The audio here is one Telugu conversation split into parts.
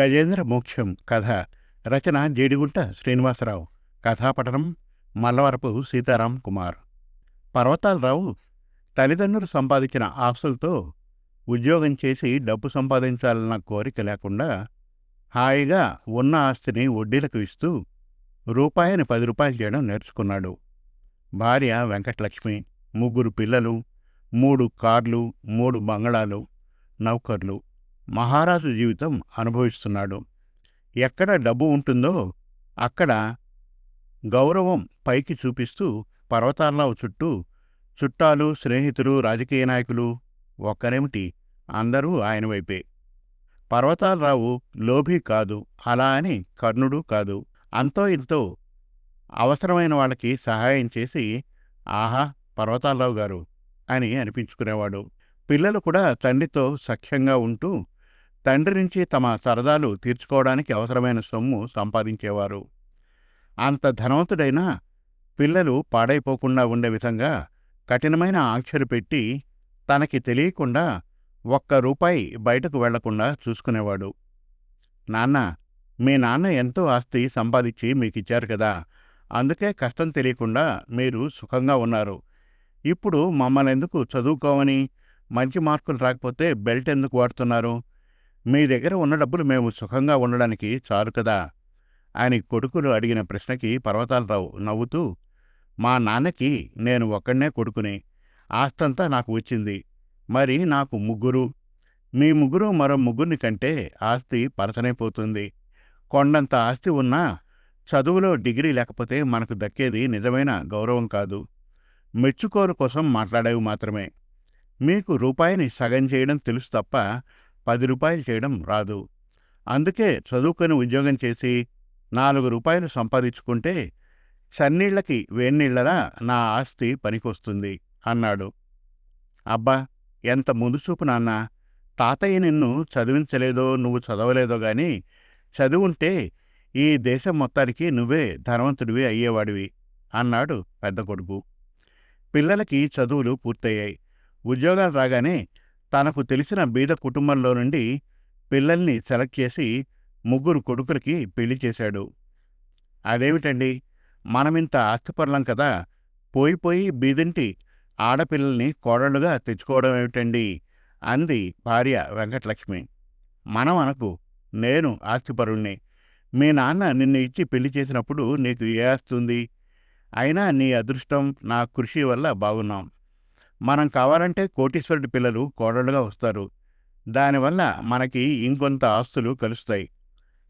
గజేంద్ర మోక్షం కథ రచన జేడిగుంట శ్రీనివాసరావు. కథాపఠనం మల్లవరపు సీతారాం కుమార్. పర్వతాలరావు తల్లిదండ్రులు సంపాదించిన ఆస్తులతో ఉద్యోగం చేసి డబ్బు సంపాదించాలన్న కోరిక లేకుండా హాయిగా ఉన్న ఆస్తిని వడ్డీలకు ఇస్తూ రూపాయిని పది రూపాయలు చేయడం నేర్చుకున్నాడు. భార్య వెంకటలక్ష్మి ముగ్గురు పిల్లలు మూడు కార్లు మూడు బంగళాలు నౌకర్లు మహారాజు జీవితం అనుభవిస్తున్నాడు. ఎక్కడ డబ్బు ఉంటుందో అక్కడ గౌరవం పైకి చూపిస్తూ పర్వతాలరావు చుట్టూ చుట్టాలు స్నేహితులు రాజకీయ నాయకులు ఒక్కరేమిటి? అందరూ ఆయన వైపే. పర్వతాలరావు లోభీ కాదు అలా అని కర్ణుడు కాదు. అంతో ఇంతో అవసరమైన వాళ్ళకి సహాయం చేసి ఆహా పర్వతాలరావు గారు అని అనిపించుకునేవాడు. పిల్లలు కూడా తండ్రితో సఖ్యంగా ఉంటూ తండ్రి నుంచి తమ సరదాలు తీర్చుకోవడానికి అవసరమైన సొమ్ము సంపాదించేవారు. అంత ధనవంతుడైనా పిల్లలు పాడైపోకుండా ఉండే విధంగా కఠినమైన ఆంక్షలు పెట్టి తనకి తెలియకుండా ఒక్క రూపాయి బయటకు వెళ్ళకుండా చూసుకునేవాడు. నాన్న మీ నాన్న ఎంతో ఆస్తి సంపాదించి మీకిచ్చారు కదా అందుకే కష్టం తెలియకుండా మీరు సుఖంగా ఉన్నారు. ఇప్పుడు మమ్మల్ని ఎందుకు చదువుకోవని మంచి మార్కులు రాకపోతే బెల్ట్ ఎందుకు వాడుతున్నారు? మీ దగ్గర ఉన్న డబ్బులు మేము సుఖంగా ఉండడానికి చాలు కదా? ఆయన కొడుకులు అడిగిన ప్రశ్నకి పర్వతాలరావు నవ్వుతూ మా నాన్నకి నేను ఒక్కడనే కొడుకుని. ఆస్తంతా నాకు వచ్చింది. మరి నాకు ముగ్గురు. మీ ముగ్గురు మరో ముగ్గురిని కంటే ఆస్తి పలసనైపోతుంది కొండంత ఆస్తి ఉన్నా చదువులో డిగ్రీ లేకపోతే మనకు దక్కేది నిజమైన గౌరవం కాదు. మెచ్చుకోలు కోసం మాట్లాడేవి మాత్రమే. మీకు రూపాయిని సగం చేయడం తెలుసు తప్ప పది రూపాయలు చేయడం రాదు. అందుకే చదువుకొని ఉద్యోగం చేసి నాలుగు రూపాయలు సంపాదించుకుంటే సన్నీళ్ళకి వేన్నీళ్ళలా నా ఆస్తి పనికొస్తుంది అన్నాడు. అబ్బా ఎంత ముందుచూపు నాన్న. తాతయ్య నిన్ను చదివించలేదో నువ్వు చదవలేదో గాని చదువుంటే ఈ దేశం మొత్తానికి నువ్వే ధనవంతుడివి అయ్యేవాడివి అన్నాడు పెద్ద కొడుకు. పిల్లలకి చదువులు పూర్తయ్యాయి. ఉద్యోగాలు రాగానే తనకు తెలిసిన బీద కుటుంబంలో నుండి పిల్లల్ని సెలెక్ట్ చేసి ముగ్గురు కొడుకులకి పెళ్ళి చేశాడు. అదేమిటండి? మనమింత ఆస్తిపరులం కదా పోయిపోయి బీదింటి ఆడపిల్లల్ని కోడళ్ళుగా తెచ్చుకోవడం ఏమిటండి? అంది భార్య వెంకటలక్ష్మి. మనం అనకు నేను ఆస్తిపరుణ్ణి. మీ నాన్న నిన్ను ఇచ్చి పెళ్ళి చేసినప్పుడు నీకు ఏ ఆస్తుంది అయినా నీ అదృష్టం నా కృషి వల్ల బాగున్నాం. మనం కావాలంటే కోటీశ్వరుడి పిల్లలు కోడళ్ళుగా వస్తారు. దానివల్ల మనకి ఇంకొంత ఆస్తులు కలుస్తాయి.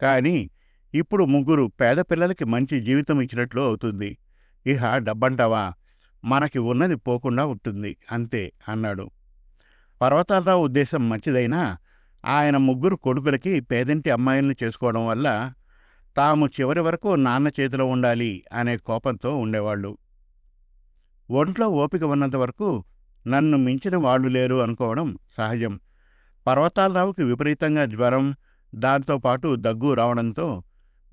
కానీ ఇప్పుడు ముగ్గురు పేద పిల్లలకి మంచి జీవితం ఇచ్చినట్లు అవుతుంది. ఇహ డబ్బంటావా? మనకి ఉన్నది పోకుండా ఉంటుంది. అంతే అన్నాడు. పర్వతాలరావు ఉద్దేశం మంచిదైనా ఆయన ముగ్గురు కొడుకులకి పేదింటి అమ్మాయిలను చేసుకోవడం వల్ల తాము చివరి వరకు నాన్న చేతిలో ఉండాలి అనే కోపంతో ఉండేవాళ్ళు. ఒంట్లో ఓపిక ఉన్నంత వరకు నన్ను మించిన వాళ్ళు లేరు అనుకోవడం సహజం. పర్వతాలరావుకి విపరీతంగా జ్వరం దాంతోపాటు దగ్గు రావడంతో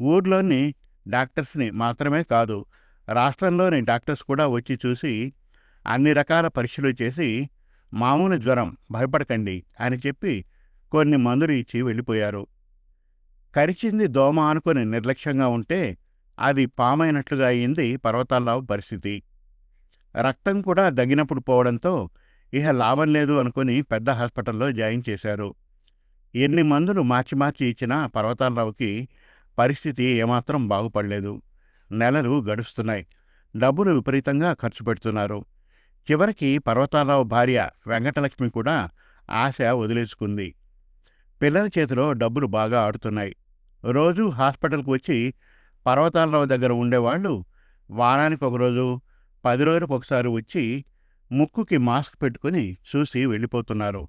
ఊర్లోని డాక్టర్స్ని మాత్రమే కాదు రాష్ట్రంలోని డాక్టర్స్ కూడా వచ్చి చూసి అన్ని రకాల పరీక్షలు చేసి మామూలు జ్వరం భయపడకండి అని చెప్పి కొన్ని మందులు ఇచ్చి వెళ్ళిపోయారు. కరిచింది దోమ అనుకుని నిర్లక్ష్యంగా ఉంటే అది పామైనట్లుగా అయింది పర్వతాలరావు పరిస్థితి. రక్తం కూడా దగ్గినప్పుడు పోవడంతో ఇహ లాభం లేదు అనుకుని పెద్ద హాస్పిటల్లో జాయిన్ చేశారు. ఎన్ని మందులు మార్చి మార్చి ఇచ్చినా పర్వతాలరావుకి పరిస్థితి ఏమాత్రం బాగుపడలేదు. నెలలు గడుస్తున్నాయి. డబ్బులు విపరీతంగా ఖర్చు పెడుతున్నారు. చివరికి పర్వతాలరావు భార్య వెంకటలక్ష్మి కూడా ఆశ వదిలేసుకుంది. పిల్లల చేతిలో డబ్బులు బాగా ఆడుతున్నాయి. రోజూ హాస్పిటల్కు వచ్చి పర్వతాలరావు దగ్గర ఉండేవాళ్ళు వారానికి ఒకరోజు పది రోజులకు ఒకసారి వచ్చి ముక్కుకి మాస్క్ పెట్టుకుని చూసి వెళ్ళిపోతున్నారు.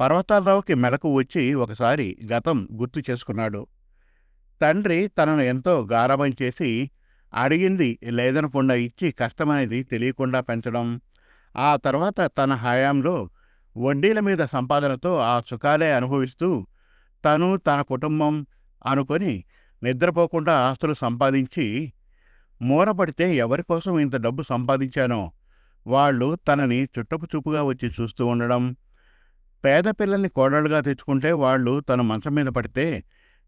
పర్వతాలరావుకి మెలకు వచ్చి ఒకసారి గతం గుర్తు చేసుకున్నాడు. తండ్రి తనను ఎంతో గారాబం చేసి అడిగింది లేదనకుండా ఇచ్చి కష్టమనేది తెలియకుండా పెంచడం ఆ తర్వాత తన హయాంలో వడ్డీల మీద సంపాదనతో ఆ సుఖాలే అనుభవిస్తూ తను తన కుటుంబం అనుకొని నిద్రపోకుండా ఆస్తులు సంపాదించి మూరపడితే ఎవరికోసం ఇంత డబ్బు సంపాదించానో? వాళ్ళు తనని చుట్టపు చూపుగా వచ్చి చూస్తూ ఉండడం. పేద పిల్లల్ని కోడళ్ళుగా తెచ్చుకుంటే వాళ్ళు తను మంచం మీద పడితే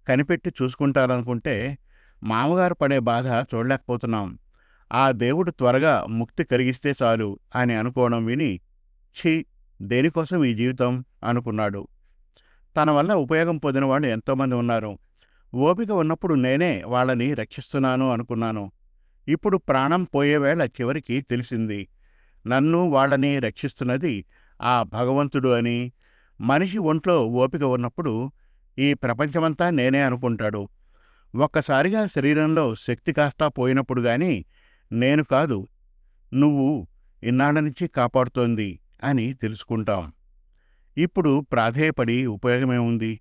కనిపెట్టి చూసుకుంటారనుకుంటే మామగారు పడే బాధ చూడలేకపోతున్నాం. ఆ దేవుడు త్వరగా ముక్తి కలిగిస్తే చాలు అని అనుకోవడం విని ఛీ దేనికోసం ఈ జీవితం? అనుకున్నాడు. తన వల్ల ఉపయోగం పొందిన వాళ్ళు ఎంతోమంది ఉన్నారు. ఓపిక ఉన్నప్పుడు నేనే వాళ్ళని రక్షిస్తున్నాను అనుకున్నాను. ఇప్పుడు ప్రాణం పోయేవేళ చివరికి తెలిసింది. నన్ను వాళ్ళని రక్షిస్తున్నది ఆ భగవంతుడు అని. మనిషి ఒంట్లో ఓపిక ఉన్నప్పుడు ఈ ప్రపంచమంతా నేనే అనుకుంటాడు. ఒక్కసారిగా శరీరంలో శక్తి కాస్తా పోయినప్పుడు గాని నేను కాదు నువ్వు ఇన్నాళ్ళ నుంచి కాపాడుతోంది అని తెలుసుకుంటాం. ఇప్పుడు ప్రాధేయపడి ఉపయోగమేముంది?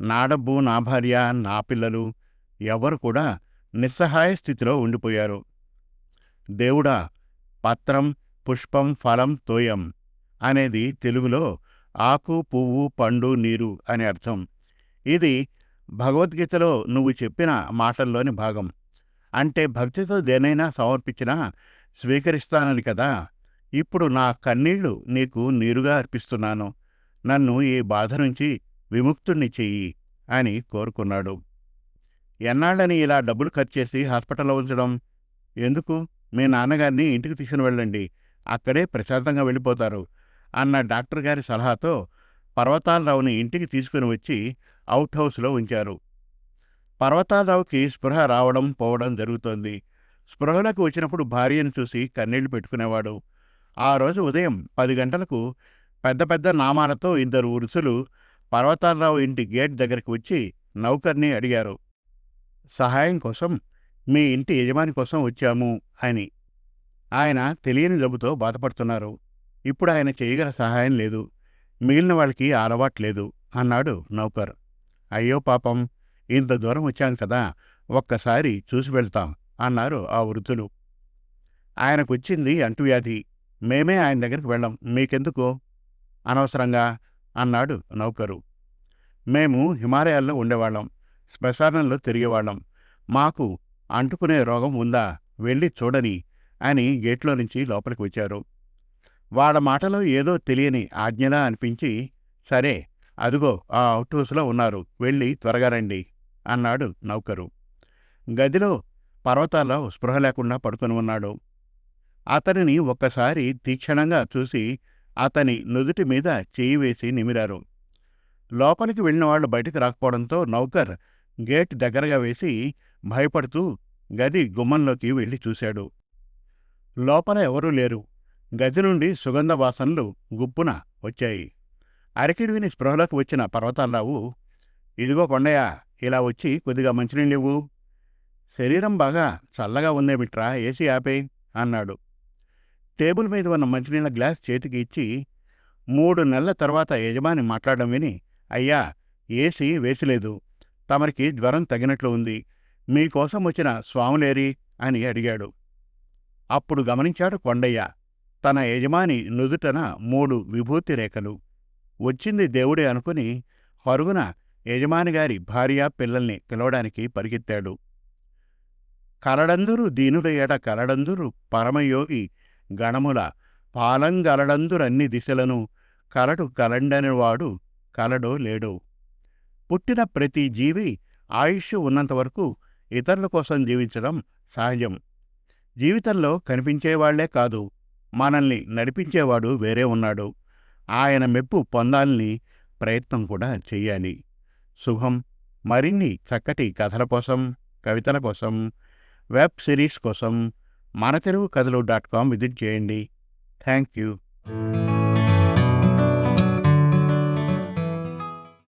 నా డబ్బు నా భార్య నా పిల్లలు ఎవరు కూడా నిస్సహాయ స్థితిలో ఉండిపోయారు. దేవుడా పత్రం పుష్పం ఫలం తోయం అనేది తెలుగులో ఆకు పువ్వు పండు నీరు అని అర్థం. ఇది భగవద్గీతలో నువ్వు చెప్పిన మాటల్లోని భాగం. అంటే భక్తితో దేనైనా సమర్పించినా స్వీకరిస్తానని కదా. ఇప్పుడు నా కన్నీళ్ళు నీకు నీరుగా అర్పిస్తున్నాను. నన్ను ఈ బాధ నుంచి విముక్తుణ్ణి చెయ్యి అని కోరుకున్నాడు. ఎన్నాళ్ళని ఇలా డబ్బులు ఖర్చు చేసి హాస్పిటల్లో ఉంచడం? ఎందుకు? మీ నాన్నగారిని ఇంటికి తీసుకుని వెళ్ళండి. అక్కడే ప్రశాంతంగా వెళ్ళిపోతారు. అన్న డాక్టర్ గారి సలహాతో పర్వతాలరావుని ఇంటికి తీసుకుని వచ్చి అవుట్ హౌస్లో ఉంచారు. పర్వతాలరావుకి స్పృహ రావడం పోవడం జరుగుతోంది. స్పృహలకు వచ్చినప్పుడు భార్యను చూసి కన్నీళ్ళు పెట్టుకునేవాడు. ఆ రోజు ఉదయం పది గంటలకు పెద్ద పెద్ద నామాలతో ఇద్దరు ఉరుసులు పర్వతాలరావు ఇంటి గేట్ దగ్గరికి వచ్చి నౌకర్ని అడిగారు. సహాయం కోసం మీ ఇంటి యజమాని కోసం వచ్చాము అని ఆయన తెలియని జబ్బుతో బాధపడుతున్నారు. ఇప్పుడు ఆయన చేయగల సహాయం లేదు. మిగిలిన వాళ్ళకి అలవాట్లేదు అన్నాడు నౌకర్. అయ్యో పాపం ఇంత దూరం వచ్చాం కదా ఒక్కసారి చూసి వెళ్తాం అన్నారు ఆ వృద్ధులు. ఆయనకొచ్చింది అంటువ్యాధి. మేమే ఆయన దగ్గరికి వెళ్ళం. మీకెందుకు? అనవసరంగా అన్నాడు నౌకరు. మేము హిమాలయాల్లో ఉండేవాళ్ళం. శ్మశానంలో తిరిగేవాళ్ళం. మాకు అంటుకునే రోగం ఉందా? వెళ్ళి చూడని అని గేట్లో నుంచి లోపలికి వచ్చారు. వాళ్ళ మాటలో ఏదో తెలియని ఆజ్ఞలా అనిపించి సరే అదుగో ఆ అవుట్ హౌస్లో ఉన్నారు. వెళ్ళి త్వరగా రండి అన్నాడు నౌకరు. గదిలో పర్వతాల్లో స్పృహ లేకుండా పడుకొని ఉన్నాడు. అతనిని ఒక్కసారి తీక్షణంగా చూసి అతని నుదుటి మీద చేయి వేసి నిమిరారు. లోపలికి వెళ్ళిన వాళ్ళు బయటికి రాకపోవడంతో నౌకర్ గేట్ దగ్గరగా వేసి భయపడుతూ గది గుమ్మంలోకి వెళ్ళి చూశాడు. లోపల ఎవరూ లేరు. గది నుండి సుగంధ వాసనలు గుప్పున వచ్చాయి. అరకిడి విని స్పృహలోకి వచ్చిన పర్వతాలరావు ఇదిగో కొండయ్య ఇలా వచ్చి కొద్దిగా మంచినీళ్ళివ్వు శరీరం బాగా చల్లగా ఉందేమిట్రా ఏసీ ఆపే అన్నాడు. టేబుల్ మీద ఉన్న మంచినీళ్ళ గ్లాస్ చేతికి ఇచ్చి మూడు నెలల తర్వాత యజమాని మాట్లాడడం విని అయ్యా ఏసీ వేసిలేదు తమరికి జ్వరం తగినట్లు ఉంది. మీకోసం వచ్చిన స్వాములేరి అని అడిగాడు. అప్పుడు గమనించాడు కొండయ్య. తన యజమాని నుదుటన మూడు విభూతి రేఖలు. వచ్చింది దేవుడే అనుకుని పరుగున యజమానిగారి భార్య పిల్లల్ని పిలవడానికి పరిగెత్తాడు. కలడందురు దీనులయ్యట కలడందురు పరమయోగి గణముల పాలంగలడందురన్ని దిశలను కలడు కలండనివాడు కలడో లేడో. పుట్టిన ప్రతి జీవి ఆయుష్ ఉన్నంతవరకు ఇతరుల కోసం జీవించడం సహజం. జీవితంలో కనిపించేవాళ్ళే కాదు మనల్ని నడిపించేవాడు వేరే ఉన్నాడు. ఆయన మెప్పు పొందాలని ప్రయత్నం కూడా చెయ్యాలి. శుభం. మరిన్ని చక్కటి కథల కోసం కవితల కోసం వెబ్ సిరీస్ కోసం మన తెలుగు కథలు డాట్ కామ్ విజిట్ చేయండి. Thank you